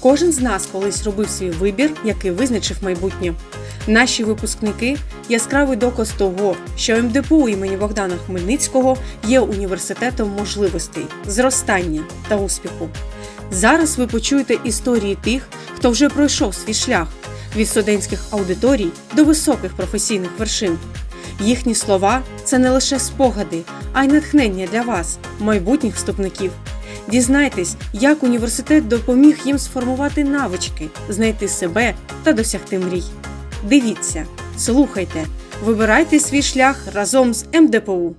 Кожен з нас колись робив свій вибір, який визначив майбутнє. Наші випускники яскравий доказ того, що МДПУ імені Богдана Хмельницького є університетом можливостей, зростання та успіху. Зараз ви почуєте історії тих, хто вже пройшов свій шлях від студентських аудиторій до високих професійних вершин. Їхні слова це не лише спогади, а й натхнення для вас, майбутніх вступників. Дізнайтесь, як університет допоміг їм сформувати навички, знайти себе та досягти мрій. Дивіться, слухайте, вибирайте свій шлях разом з МДПУ.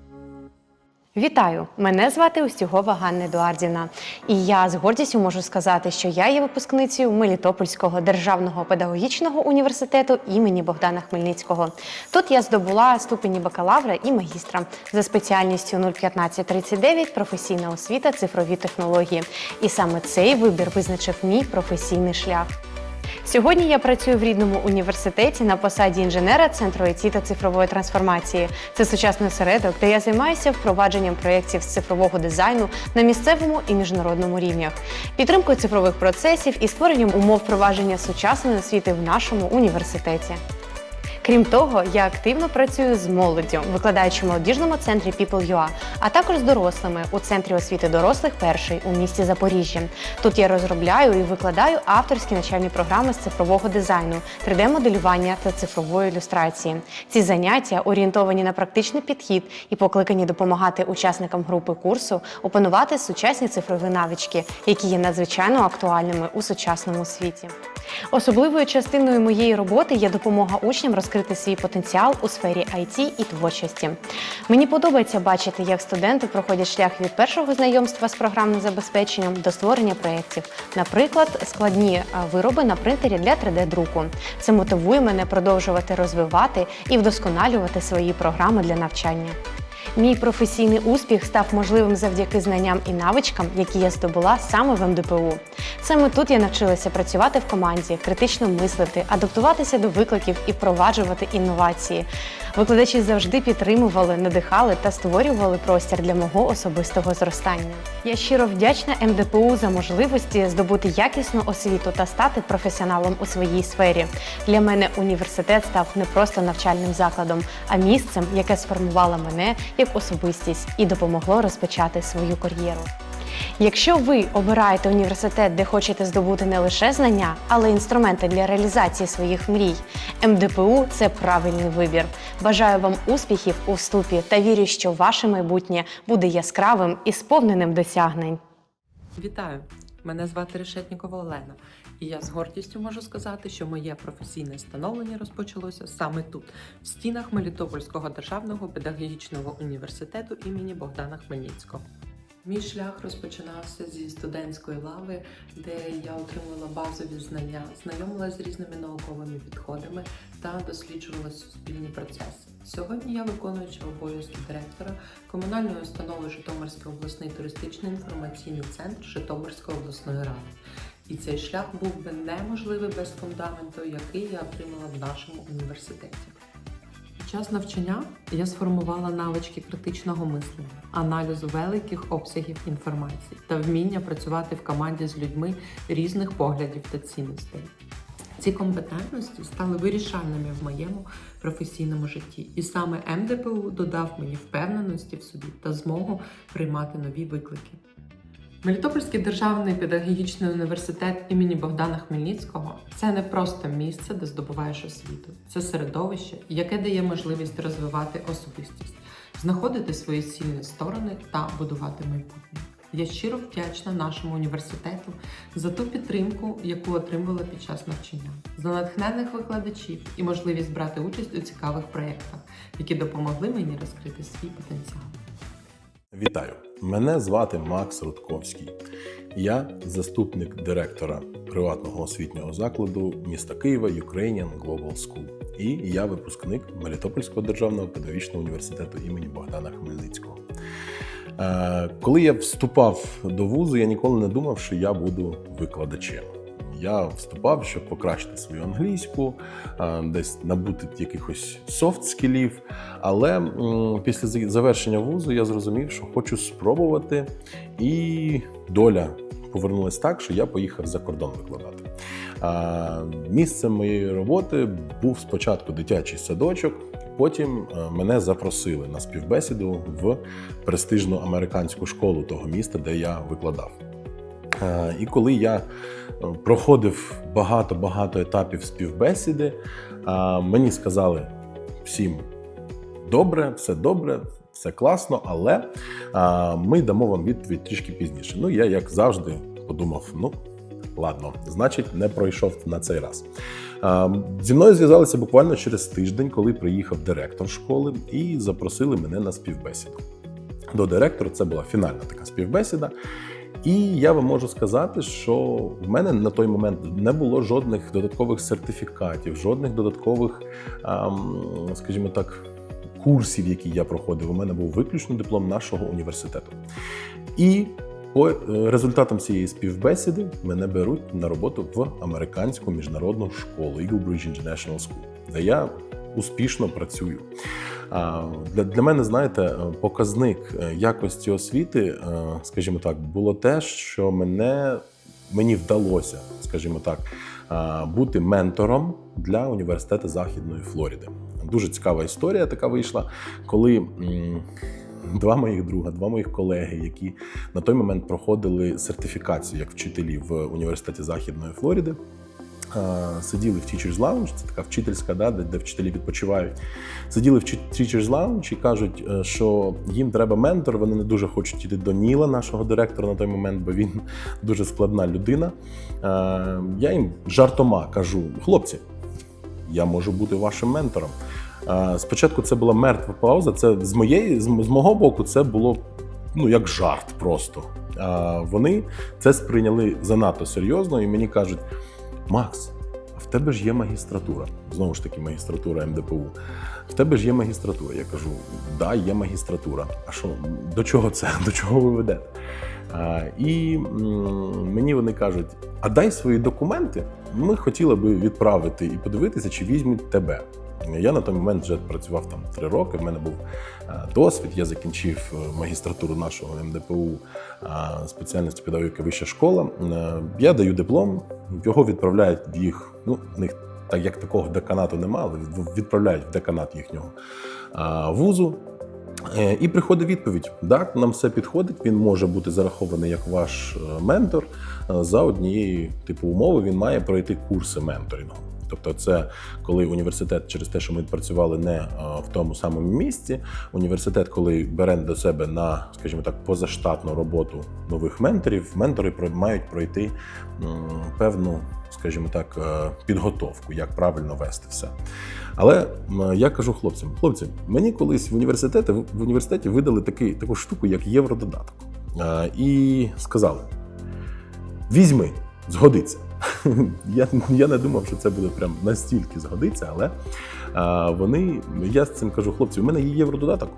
Вітаю! Мене звати Устюгова Ганна Едуардівна, і я з гордістю можу сказати, що я є випускницею Мелітопольського державного педагогічного університету імені Богдана Хмельницького. Тут я здобула ступені бакалавра і магістра за спеціальністю 01539 професійна освіта, цифрові технології. І саме цей вибір визначив мій професійний шлях. Сьогодні я працюю в рідному університеті на посаді інженера центру ІТ та цифрової трансформації. Це сучасний осередок, де я займаюся впровадженням проєктів з цифрового дизайну на місцевому і міжнародному рівнях, підтримкою цифрових процесів і створенням умов впровадження сучасної освіти в нашому університеті. Крім того, я активно працюю з молоддю, викладаючи в молодіжному центрі People.ua, а також з дорослими у центрі освіти дорослих перший у місті Запоріжжя. Тут я розробляю і викладаю авторські навчальні програми з цифрового дизайну, 3D-моделювання та цифрової ілюстрації. Ці заняття орієнтовані на практичний підхід і покликані допомагати учасникам групи курсу опанувати сучасні цифрові навички, які є надзвичайно актуальними у сучасному світі. Особливою частиною моєї роботи є допомога учням розкрити свій потенціал у сфері IT і творчості. Мені подобається бачити, як студенти проходять шлях від першого знайомства з програмним забезпеченням до створення проєктів, наприклад, складні е, вироби на принтері для 3D-друку. Це мотивує мене продовжувати розвивати і вдосконалювати свої програми для навчання. Мій професійний успіх став можливим завдяки знанням і навичкам, які я здобула саме в МДПУ. Саме тут я навчилася працювати в команді, критично мислити, адаптуватися до викликів і впроваджувати інновації. Викладачі завжди підтримували, надихали та створювали простір для мого особистого зростання. Я щиро вдячна МДПУ за можливості здобути якісну освіту та стати професіоналом у своїй сфері. Для мене університет став не просто навчальним закладом, а місцем, яке сформувало мене як особистість і допомогло розпочати свою кар'єру. Якщо ви обираєте університет, де хочете здобути не лише знання, але й інструменти для реалізації своїх мрій, МДПУ це правильний вибір. Бажаю вам успіхів у вступі та вірю, що ваше майбутнє буде яскравим і сповненим досягнень. Вітаю! Мене звати Решетнікова Олена, і я з гордістю можу сказати, що моє професійне становлення розпочалося саме тут, в стінах Мелітопольського державного педагогічного університету імені Богдана Хмельницького. Мій шлях розпочинався зі студентської лави, де я отримувала базові знання, знайомилася з різними науковими підходами та досліджувала суспільні процеси. Сьогодні я виконуюча обов'язки директора комунальної установи Житомирський обласний туристичний інформаційний центр Житомирської обласної ради. І цей шлях був би неможливий без фундаменту, який я отримала в нашому університеті. Час навчання я сформувала навички критичного мислення, аналізу великих обсягів інформації та вміння працювати в команді з людьми різних поглядів та цінностей. Ці компетентності стали вирішальними в моєму професійному житті, і саме МДПУ додав мені впевненості в собі та змогу приймати нові виклики. Мелітопольський державний педагогічний університет імені Богдана Хмельницького це не просто місце, де здобуваєш освіту. Це середовище, яке дає можливість розвивати особистість, знаходити свої сильні сторони та будувати майбутнє. Я щиро вдячна нашому університету за ту підтримку, яку отримувала під час навчання, за натхненних викладачів і можливість брати участь у цікавих проєктах, які допомогли мені розкрити свій потенціал. Вітаю! Мене звати Макс Рудковський. Я заступник директора приватного освітнього закладу міста Києва Ukrainian Global School. І я випускник Мелітопольського державного педагогічного університету імені Богдана Хмельницького. Е, Коли я вступав до вузу, я ніколи не думав, що я буду викладачем. Я вступав, щоб покращити свою англійську, десь набути якихось софт скілів. Але після завершення вузу я зрозумів, що хочу спробувати, і доля повернулось так, що я поїхав за кордон викладати. Місцем моєї роботи був спочатку дитячий садочок, потім е, мене запросили на співбесіду в престижну американську школу того міста, де я викладав. І коли я е, проходив багато-багато етапів співбесіди, мені сказали всім добре, все добре, все класно, але е, ми дамо вам відповідь трішки пізніше. Ну, я, як завжди, подумав: ну, ладно, значить, не пройшов на цей раз. Е, Зі мною зв'язалися буквально через тиждень, коли приїхав директор школи і запросили мене на співбесіду. До директора це була фінальна така співбесіда. І я вам можу сказати, що в мене на той момент не було жодних додаткових сертифікатів, жодних додаткових, скажімо так, курсів, які я проходив. У мене був виключно диплом нашого університету. І по е, результатам цієї співбесіди мене беруть на роботу в американську міжнародну школу Eagle Bridge International School, де я успішно працюю. Для, мене, знаєте, е, показник е, якості освіти, е, скажімо так, було те, що мене, мені вдалося, скажімо так, бути ментором для університету Західної Флориди. Дуже цікава історія така вийшла, коли. Два моїх друга, два моїх колеги, які на той момент проходили сертифікацію як вчителі в університеті Західної Флориди, сиділи в Teachers Lounge, це така вчительська, да, де, вчителі відпочивають. Сиділи в Teachers Lounge і кажуть, е, що їм треба ментор. Вони не дуже хочуть йти до Ніла, нашого директора на той момент, бо він дуже складна людина. Е, Я їм жартома кажу: хлопці, я можу бути вашим ментором. Е, Спочатку це була мертва пауза. Це з моєї з мого боку, це було ну як жарт просто. Вони це сприйняли занадто серйозно і мені кажуть: Макс, а в тебе ж є магістратура. Знову ж таки, магістратура МДПУ. В тебе ж є магістратура. Я кажу, да, є магістратура. А що, до чого це? До чого ви ведете? А, і мені вони кажуть: а дай свої документи. Ми хотіли би відправити і подивитися, чи візьмуть тебе. Я на той момент вже працював там три роки. В мене був е, досвід. Я закінчив е, магістратуру нашого МДПУ е, спеціальності педагогіка вища школа. Я даю диплом, його відправляють в їх. Ну, в них так як такого деканату немає, відправляють в деканат їхнього вузу. І приходить відповідь: так, нам все підходить. Він може бути зарахований як ваш ментор. За однієї типу умови він має пройти курси менторингу. Тобто, це коли університет, через те, що ми працювали не е, в тому самому місці. Університет, коли бере до себе на, скажімо так, позаштатну роботу нових менторів, ментори мають пройти певну, скажімо так, е, підготовку, як правильно вести все. Але я кажу хлопцям: хлопці, мені колись в університеті в університеті видали такий, таку штуку, як єврододаток. Е, І сказали: візьми, згодиться. Я, я не думав, що це буде прям настільки згодиться, але е, вони, я з цим кажу, хлопці, у мене є єврододаток.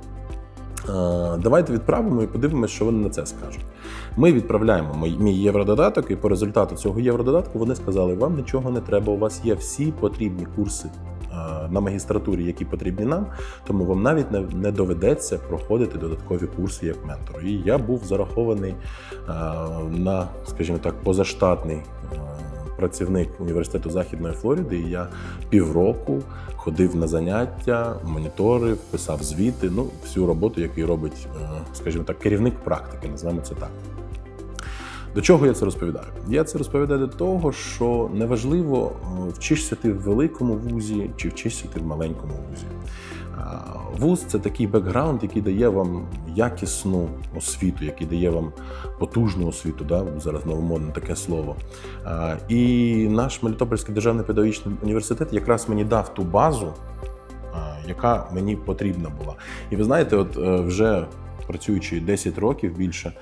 Давайте відправимо і подивимося, що вони на це скажуть. Ми відправляємо мій, єврододаток, і по результату цього єврододатку вони сказали: вам нічого не треба, у вас є всі потрібні курси на магістратурі, які потрібні нам, тому вам навіть не, доведеться проходити додаткові курси як ментору. І я був зарахований на, скажімо так, позаштатний. Працівник університету Західної Флориди, і я півроку ходив на заняття, моніторив, писав звіти, ну всю роботу, яку робить, е, скажімо так, керівник практики, називаємо це так. До чого я це розповідаю? Я це розповідаю до того, що неважливо, вчишся ти в великому вузі чи вчишся ти в маленькому вузі. Вуз це такий бекграунд, який дає вам якісну освіту, який дає вам потужну освіту. Да? Зараз новомодне таке слово. І наш Мелітопольський державний педагогічний університет якраз мені дав ту базу, яка мені потрібна була. І ви знаєте, от е, вже працюючи 10 років більше,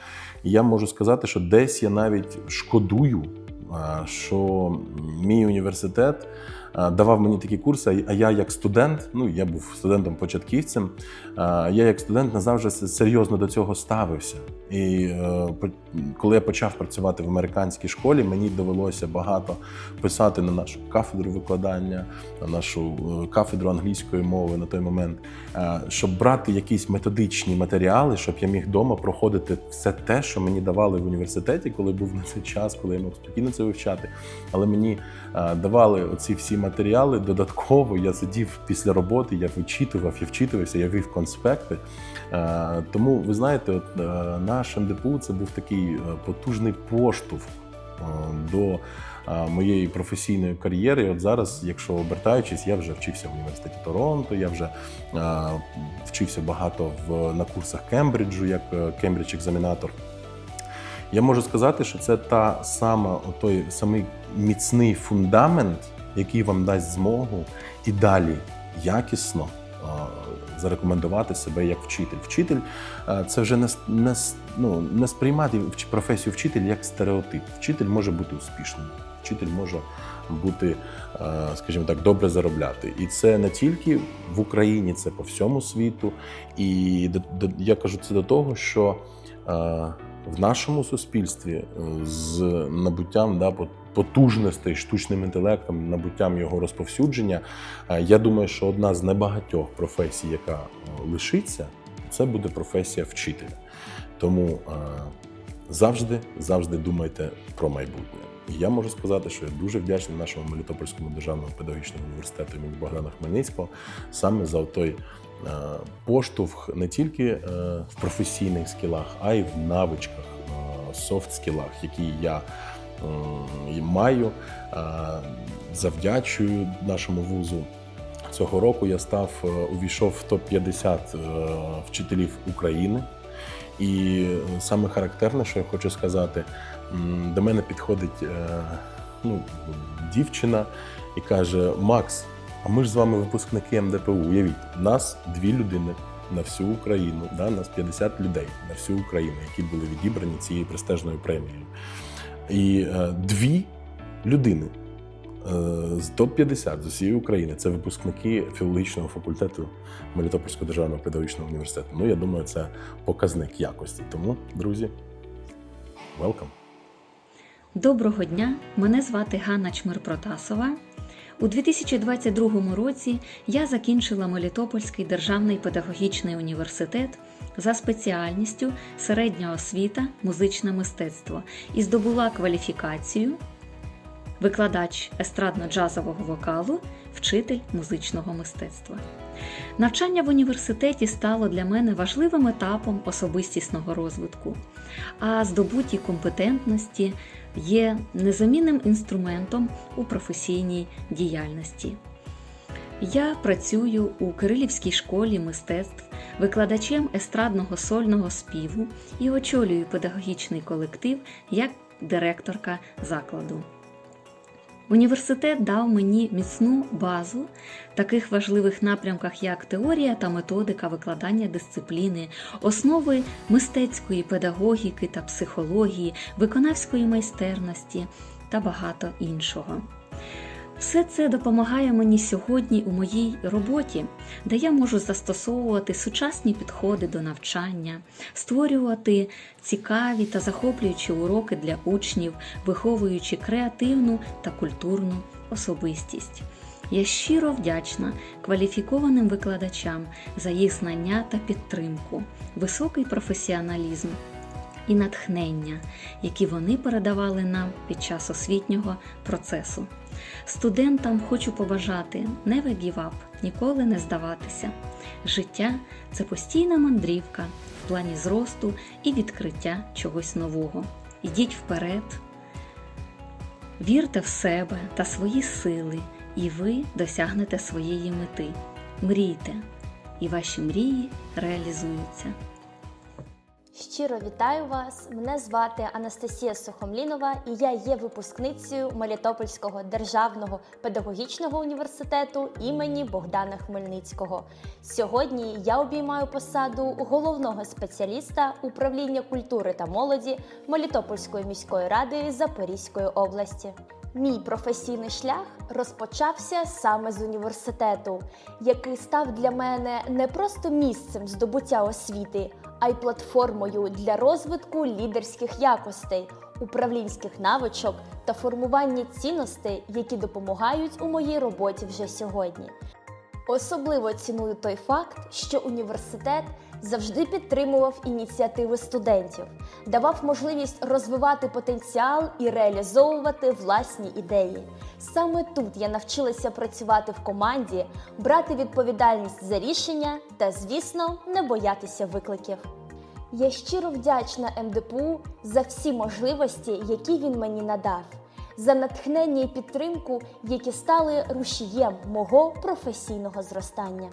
я можу сказати, що десь я навіть шкодую, що мій університет давав мені такі курси, а я як студент, ну я був студентом-початківцем, я як студент не завжди серйозно до цього ставився. І е, коли я почав працювати в американській школі, мені довелося багато писати на нашу кафедру викладання, на нашу е, кафедру англійської мови на той момент, е, щоб брати якісь методичні матеріали, щоб я міг вдома проходити все те, що мені давали в університеті, коли був на цей час, коли я мог спокійно це вивчати. Але мені е, давали оці всі матеріали додатково. Я сидів після роботи, я вичитував, я вчитувався, я вів конспекти. Е, Тому ви знаєте, от е, наш МДПУ це був такий е, потужний поштовх до моєї професійної кар'єри. От зараз, якщо обертаючись, я вже вчився в університеті Торонто, я вже вчився багато в на курсах Кембриджу, як Кембридж екзаменатор. Я можу сказати, що це та сама той самий міцний фундамент, який вам дасть змогу і далі якісно зарекомендувати себе як вчитель. Вчитель це вже не, не, ну, не сприймати професію вчитель як стереотип. Вчитель може бути успішним, вчитель може бути, скажімо так, добре заробляти. І це не тільки в Україні, це по всьому світу. І я кажу це до того, що в нашому суспільстві е, з набуттям да, потужностей штучним інтелектом, набуттям його розповсюдження, е, я думаю, що одна з небагатьох професій, яка е, лишиться, це буде професія вчителя. Тому е, завжди, завжди думайте про майбутнє. І я можу сказати, що я дуже вдячний нашому Мелітопольському державному педагогічному університету імені Богдана Хмельницького саме за той поштовх не тільки в професійних скілах, а й в навичках, софт-скілах, які я і маю. Е, Завдячую нашому вузу. Цього року я став е, увійшов в топ-50 е, вчителів України. І саме характерне, що я хочу сказати, до мене підходить ну, дівчина і каже: Макс, а ми ж з вами випускники МДПУ. Уявіть, нас дві людини на всю Україну, да, нас 50 людей на всю Україну, які були відібрані цією престижною премією. І е, дві людини е, з топ-50 з усієї України це випускники філологічного факультету Мелітопольського державного педагогічного університету. Ну, я думаю, це показник якості. Тому, друзі, welcome! Доброго дня! Мене звати Ганна Чмир-Протасова. У 2022 році я закінчила Мелітопольський державний педагогічний університет за спеціальністю середня освіта, музичне мистецтво і здобула кваліфікацію викладач естрадно-джазового вокалу, вчитель музичного мистецтва. Навчання в університеті стало для мене важливим етапом особистісного розвитку, а здобуті компетентності є незамінним інструментом у професійній діяльності. Я працюю у Кирилівській школі мистецтв, викладачем естрадного сольного співу і очолюю педагогічний колектив як директорка закладу. Університет дав мені міцну базу в таких важливих напрямках, як теорія та методика викладання дисципліни, основи мистецької педагогіки та психології, виконавської майстерності та багато іншого. Все це допомагає мені сьогодні у моїй роботі, де я можу застосовувати сучасні підходи до навчання, створювати цікаві та захоплюючі уроки для учнів, виховуючи креативну та культурну особистість. Я щиро вдячна кваліфікованим викладачам за їх знання та підтримку, високий професіоналізм і натхнення, які вони передавали нам під час освітнього процесу. Студентам хочу побажати не up, ніколи не здаватися. Життя це постійна мандрівка в плані зросту і відкриття чогось нового. Ідіть вперед, вірте в себе та свої сили, і ви досягнете своєї мети. Мрійте, і ваші мрії реалізуються. Щиро вітаю вас! Мене звати Анастасія Сухомлінова і я є випускницею Мелітопольського державного педагогічного університету імені Богдана Хмельницького. Сьогодні я обіймаю посаду головного спеціаліста управління культури та молоді Мелітопольської міської ради Запорізької області. Мій професійний шлях розпочався саме з університету, який став для мене не просто місцем здобуття освіти, а й платформою для розвитку лідерських якостей, управлінських навичок та формування цінностей, які допомагають у моїй роботі вже сьогодні. Особливо ціную той факт, що університет завжди підтримував ініціативи студентів, давав можливість розвивати потенціал і реалізовувати власні ідеї. Саме тут я навчилася працювати в команді, брати відповідальність за рішення та, звісно, не боятися викликів. Я щиро вдячна МДПУ за всі можливості, які він мені надав, за натхнення і підтримку, які стали рушієм мого професійного зростання.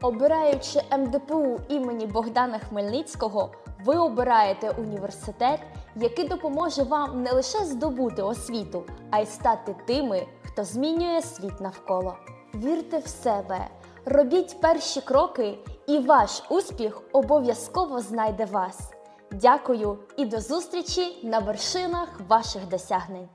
Обираючи МДПУ імені Богдана Хмельницького, ви обираєте університет, який допоможе вам не лише здобути освіту, а й стати тими, хто змінює світ навколо. Вірте в себе, робіть перші кроки, і ваш успіх обов'язково знайде вас. Дякую і до зустрічі на вершинах ваших досягнень.